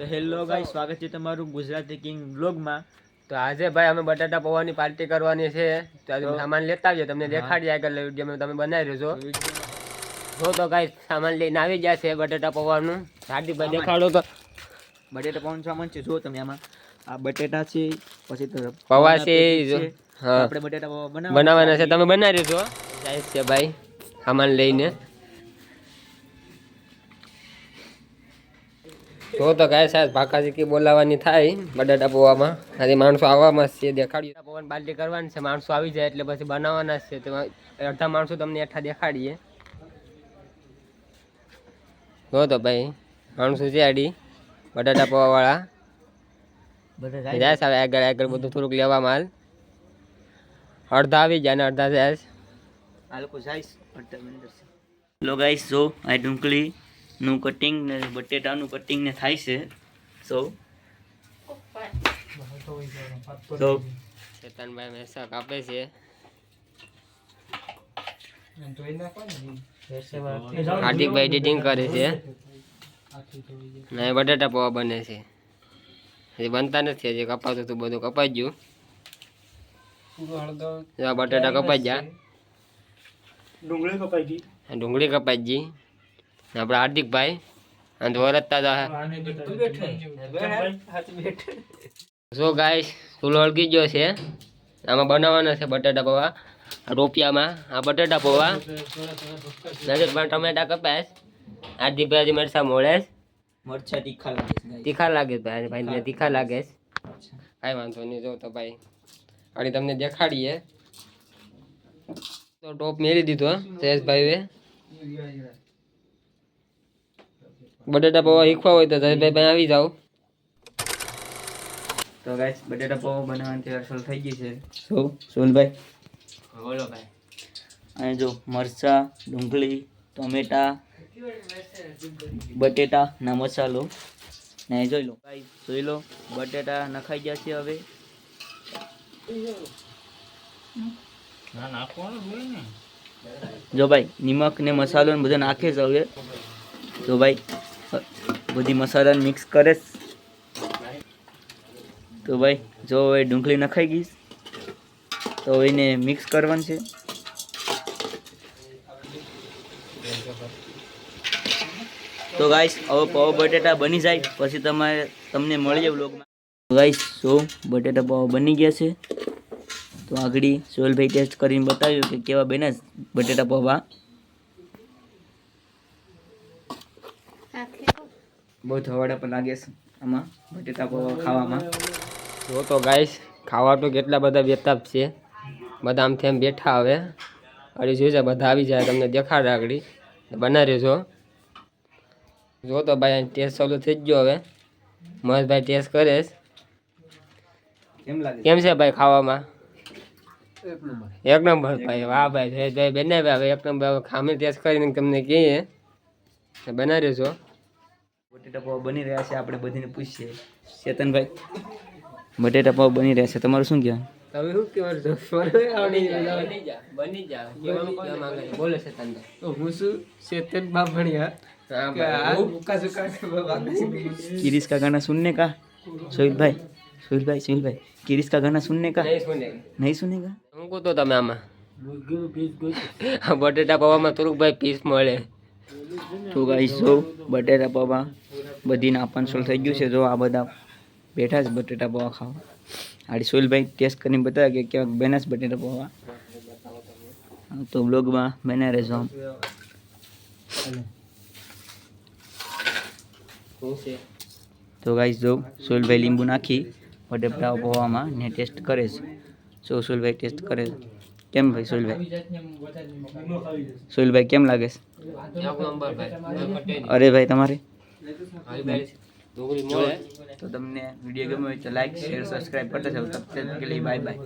તો હેલો ગાઈ સ્વાગત છે તમારું ગુજરાતી કિંગ બ્લોગમાં. તો આજે ભાઈ અમે બટાટા પૌવાની પાર્ટી કરવાની છે. તો આજે સામાન લેતા આવીએ તમને દેખાડીએ આગળ વીડિયો તમે બનાવી રહ્યો છો જો તો ગાઈ સામાન લઈને આવી ગયા છે બટાટા પૌવાનું. હાર્દિકભાઈ દેખાડો તો. બટેટા પૌવાનું સામાન છે જો તમે આમાં. આ બટેટા છે પછી પૌવા છે આપણે બટેટા પૌવા બનાવવાના છે તમે બનાવી રહ્યો છો જાય છે ભાઈ સામાન લઈને. તો તો ગાય સાહેબ ભાકા શીખી બોલાવવાની થાય બટાટા પૌવામાં. આજે માણસો આવવામાં જ છે દેખાડ્યું પવન બાલટી કરવાની છે માણસો આવી જાય એટલે પછી બનાવવાના છે. તો અડધા માણસો તમને એઠા દેખાડીએ. જો તો ભાઈ માણસો છે આડી બટાટા પૌવાવાળા. જાય સાહેબ આગળ આગળ બધું થોડુંક લેવા માલ. અડધા આવી જાય ને અડધા જાય આ લોકો જાય લો ગાઈસ જો આ ડુંગળી નું કટિંગ ને બટેટાનું કટિંગ ને થાય છે. સો સો ચેતનભાઈ મહેસા કાપે છે. હાર્દિકભાઈ એડિટિંગ કરે છે. ને બટાટા પૌવા બને છે. હજી બનતા નથી હજી કપાતું હતું બધું કપાઈ ગયું. બટાટા કપાઈ ગયા. ડુંગળી કપાઈ ગઈ. ડુંગળી કપાઈ ગઈ. આપણા હાર્દિકભાઈ અને વરતતા હતા જો ગાય ચૂલો હળગી ગયો છે આમાં બનાવવાના છે બટાટા પૌવા આ રોપિયામાં આ બટાટા પૌવા નજરમાં ટમેટા કપાસ હાર્દિકભાઈ હજી મરસા મોળે છે. મરચા તીખા લાગે છે guys. તીખા લાગે છે ભાઈ ભાઈને તીખા લાગે છે કાંઈ વાંધો નહીં જો તો ભાઈ અને તમને દેખાડીએ તો ટોપ મેરી દીધો જયેશભાઈએ. બટાટા પૌવા શીખવા હોય તો ભાઈ બનાવી આવી જાઓ. તો ગાઈસ બટેટા પૌવા બનાવવાની તૈયાર સોલ થઈ ગઈ છે. સો સોલભાઈ બોલો ભાઈ. અને જો મરચા ડુંગળી ટમેટા બટેટા ના મસાલો. ને જોઈ લો. ગાઈસ જોઈ લો બટેટા નખાઈ ગયા છે હવે. જો ભાઈ નિમક ને મસાલો ને બધું નાખે છે હવે. જો ભાઈ બધી મસાલા મિક્સ કરે તો ભાઈ, જો હવે ડુંગળી નખાઈ ગઈ તો એને મિક્સ કરવાનું છે. તો ગાઈસ, હવે પાવ બટેટા બની જાય, પછી તમારે તમને મળીએ વ્લોગમાં ગાઈસ, જો બટેટા પાવ બની ગયા છે. તો આગળ સોહેલભાઈ ટેસ્ટ કરીને બતાવ્યું કે કેવા બેના બટેટા પૌવા બહુ ધવાડા પણ લાગે છે આમાં બટેટા પૌવા ખાવામાં. જો તો ગાઈશ ખાવા તો કેટલા બધા બેતાબ છે. બધા આમથી આમ બેઠા હવે. અરે જોઈશે બધા આવી જાય તમને દેખાડ આગળ. બના રહેજો. જો તો ભાઈ ટેસ્ટ ચાલુ થઈ જ ગયો હવે. મહેશભાઈ ટેસ્ટ કરે કેમ લાગે? કેમ છે ભાઈ ખાવામાં? એક નંબર. ભાઈ વાહ ભાઈ જયેશભાઈ બનાવ્યા હવે એક નંબર હવે ખામી ટેસ્ટ કરીને તમને કહીએ. બનાવ્યો બનાવી રહેજો. બટેટા પાવ બની રહ્યા છે આપણે બધીને પૂછીએ ચેતનભાઈ બટેટા પાવ બની રહ્યા છે તમારું શું કહેવાનું તમે શું કહેવાનું છો બની જા બની જા કહેવાનું કહેવા માંગે છે બોલે છે તને હું છું ચેતન બામણિયા હા કે આ ભાઈ ભૂકા સુકા किरिस का गाना सुनने का सोहिल भाई सोहिल भाई सोहिल भाई किरिस का गाना सुनने का નહીં સુને नहीं सुनेगा શું કહો તો તમે આમાં બટેટા પૌવામાં થોડુંક ભાઈ પીસ મળે તો ગાઈસ જો બટેટા પૌવા બધી નાપાન સોલ થઈ ગયું છે. જો આ બધા બેઠા છે બટેટા પૌવા ખાવા. આડી સોહિલભાઈ ટેસ્ટ કરીને બતાવ્યા કે ક્યાંક બન્યા છે બટેટા પૌવા. તો બ્લોગમાં બન્યા રહેજો આમ. તો ગાઈસ જો સોહિલભાઈ લીંબુ નાખી બટેટા પૌવામાં ને ટેસ્ટ કરે છે. જો સોહિલભાઈ ટેસ્ટ કરે છે. કેમ ભાઈ સોહિલભાઈ? સોહિલભાઈ કેમ લાગે છે? અરે ભાઈ તમારે? તો તમને વીડિયો ગમ્યો હોય તો લાઈક શેર સબસ્ક્રાઈબ કરતા જાઓ. તબ તક કે લીએ બાય બાય.